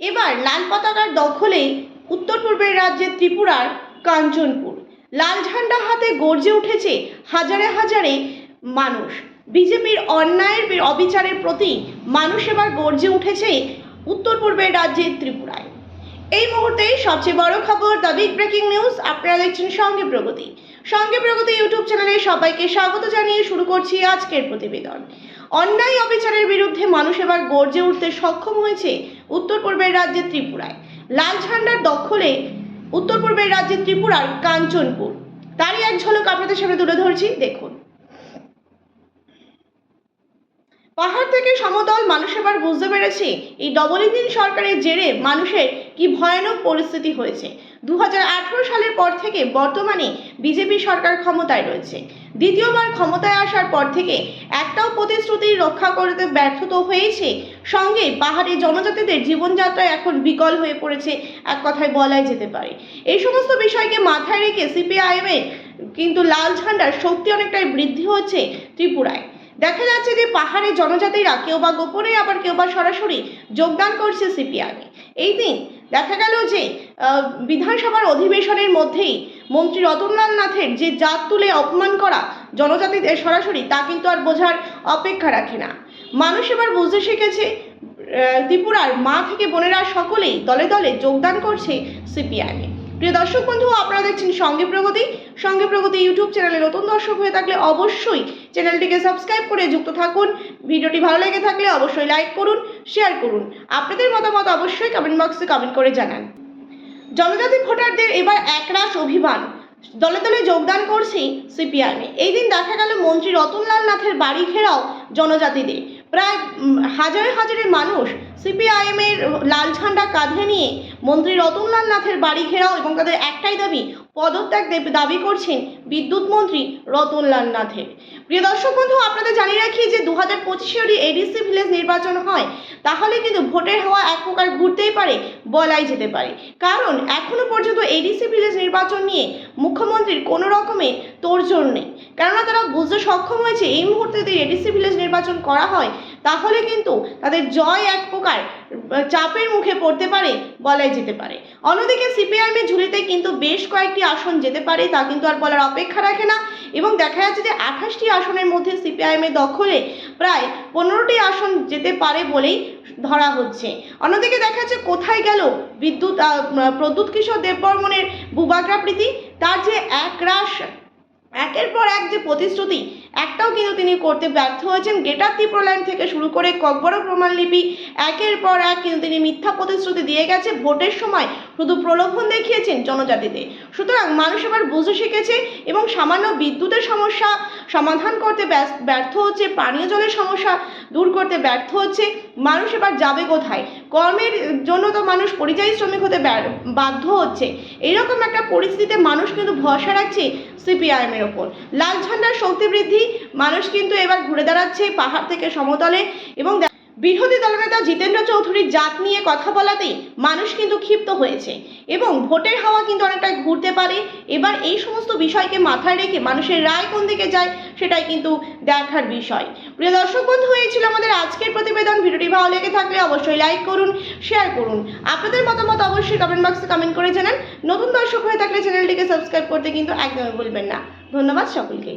এবার লাল পতাকার দখলে উত্তর পূর্বের রাজ্যের ত্রিপুরার কাঞ্চনপুর। লাল ঝান্ডা হাতে গর্জে উঠেছে হাজারে হাজারে মানুষ। বিজেপির অন্যায়ের অবিচারের প্রতি মানুষ এবার গর্জে উঠেছে উত্তর পূর্বের রাজ্যের ত্রিপুরায়। এই মুহূর্তে সবচেয়ে বড় খবর দ্য বিগ ব্রেকিং নিউজ, আপনারা দেখছেন সঙ্গে প্রগতি। সঙ্গে প্রগতি ইউটিউব চ্যানেলে সবাইকে স্বাগত জানিয়ে শুরু করছি আজকের প্রতিবেদন। অন্যায় অবিচারের বিরুদ্ধে মানুষ এবার গর্জে উঠতে সক্ষম হয়েছে উত্তর পূর্বের রাজ্যের ত্রিপুরায়। লাল ঝান্ডার দখলে উত্তর পূর্বের রাজ্যের ত্রিপুরার কাঞ্চনপুর। তারই এক ঝলক আপনাদের সামনে তুলে ধরছি, দেখুন। পাহাড় থেকে সমতল মানুষ এবার বুঝতে পেরেছে, এই ডবল ইঞ্জিন সরকারের জেরে মানুষের কি ভয়ানক পরিস্থিতি হয়েছে। দু সালের পর থেকে বর্তমানে বিজেপি সরকার ক্ষমতায় রয়েছে। দ্বিতীয়বার ক্ষমতায় আসার পর থেকে একটাও প্রতিশ্রুতি রক্ষা করতে ব্যর্থ তো হয়েছে। সঙ্গে পাহাড়ি জনজাতিদের জীবনযাত্রা এখন বিকল হয়ে পড়েছে, এক কথায় বলাই যেতে পারে। এই সমস্ত বিষয়কে মাথায় রেখে সিপিআইএমের কিন্তু লাল ঝান্ডার শক্তি অনেকটাই বৃদ্ধি হচ্ছে ত্রিপুরায়। দেখা যাচ্ছে যে পাহাড়ে জনজাতিরা কেউ বা গোপনে আবার কেউ বা সরাসরি যোগদান করছে সিপিআইএমে। এই দিন দেখা গেল যে বিধানসভার অধিবেশনের মধ্যেই মন্ত্রী রতনলাল নাথের যে জাত তুলে অপমান করা জনজাতিদের সরাসরি, তা কিন্তু আর বোঝার অপেক্ষা রাখে না। মানুষ এবার বুঝতে শিখেছে ত্রিপুরার মা থেকে বোনেরা সকলেই দলে দলে যোগদান করছে সিপিআইএমে প্রিয় দর্শক বন্ধু, আপনারা দেখছেন সঙ্গে প্রগতি। সঙ্গে প্রগতি ইউটিউব চ্যানেলে নতুন দর্শক হয়ে থাকলে অবশ্যই চ্যানেলটিকে সাবস্ক্রাইব করে যুক্ত থাকুন। ভিডিওটি ভালো লেগে থাকলে অবশ্যই লাইক করুন, শেয়ার করুন। আপনাদের মতামত অবশ্যই কমেন্ট বক্সে কমেন্ট করে জানান। জনজাতি ভোটারদের এবার একরাশ অভিমান। দলে দলে যোগদান করছে সিপিআইএমে এই দিন দেখা গেল মন্ত্রী রতনলাল নাথের বাড়ি ঘেরাও জনজাতিদের। প্রায় হাজারে হাজারে মানুষ সিপিআইএমের লাল ঝান্ডা কাঁধে নিয়ে মন্ত্রী রতনলাল নাথের বাড়ি ঘেরাও এবং তাদের একটাই দাবি, পদত্যাগ দেব- করছেন বিদ্যুৎ মন্ত্রী রতনলাল নাথের। প্রিয় দর্শক বন্ধু, আপনাদের জানিয়ে রাখি যে দু হাজার পঁচিশে যদি এডিসি ভিলেজ নির্বাচন হয়, তাহলে কিন্তু ভোটের হাওয়া এক প্রকার ঘুরতেই পারে, বলাই যেতে পারে। কারণ এখনও পর্যন্ত এডিসি নির্বাচন নিয়ে মুখ্যমন্ত্রীর কোনো রকমে তোড়জোড় নেই। কেননা তারা বুঝতে সক্ষম হয়েছে এই মুহূর্তে যদি এডিসি ভিলেজ নির্বাচন করা হয় তাহলে কিন্তু তাদের জয় এক প্রকার চাপের মুখে পড়তে পারে, বলাই যেতে পারে। অন্যদিকে সিপিআইএমের ঝুলিতে কিন্তু বেশ কয়েকটি আসন যেতে পারে, তা কিন্তু আর বলার অপেক্ষা রাখে না। এবং দেখা যাচ্ছে যে আঠাশটি আসনের মধ্যে সিপিআইএমের দখলে প্রায় পনেরোটি আসন যেতে পারে বলেই ধরা হচ্ছে। অন্যদিকে দেখা যাচ্ছে কোথায় গেল বিদ্যুৎ প্রদ্যুৎ কিশোর দেববর্মনের বুবাগ্রা প্রীতি, তার যে এক রাশ একের পর এক যে প্রতিশ্রুতি, একটাও কিন্তু তিনি করতে ব্যর্থ হয়েছেন। গেটার ত্রিপ্রল্যান্ড থেকে শুরু করে ককবড় প্রমাণলিপি একের পর এক কিন্তু তিনি মিথ্যা প্রতিশ্রুতি দিয়ে গেছে। ভোটের সময় শুধু প্রলোভন দেখিয়েছেন জনজাতিতে। সুতরাং মানুষ এবার বুঝে শিখেছে এবং সামান্য বিদ্যুতের সমস্যা সমাধান করতে ব্যর্থ হচ্ছে পানীয় জলের সমস্যা। দূর করতে ব্যর্থ হচ্ছে, মানুষ এবার যাবে কোথায়? কর্মের জন্য তো মানুষ পরিযায়ী শ্রমিক হতে বাধ্য হচ্ছে। এইরকম একটা পরিস্থিতিতে মানুষ কিন্তু ভরসা রাখছে সিপিআইএমের ওপর। লাল ঝান্ডার শক্তি বৃদ্ধি, মানুষ কিন্তু এবার ঘুরে দাঁড়াচ্ছে পাহাড় থেকে সমতলে এবং বিরোধী দলনেতা জিতেন্দ্র চৌধুরীর জাত নিয়ে কথা বলাতেই মানুষ কিন্তু ক্ষিপ্ত হয়েছে এবং ভোটের হাওয়া কিন্তু অনেকটা ঘুরতে পারে। এবার এই সমস্ত বিষয়কে মাথায় রেখে মানুষের রায় কোন দিকে যায় সেটাই কিন্তু দেখার বিষয়। প্রিয় দর্শক বন্ধু, এই ছিল আমাদের আজকের প্রতিবেদন। ভিডিওটি ভালো লেগে থাকলে অবশ্যই লাইক করুন, শেয়ার করুন। আপনাদের মতামত অবশ্যই কমেন্ট বক্সে কমেন্ট করে জানান। নতুন দর্শক হয়ে থাকলে চ্যানেলটিকে সাবস্ক্রাইব করতে কিন্তু একদমই ভুলবেন না। ধন্যবাদ সকলকে।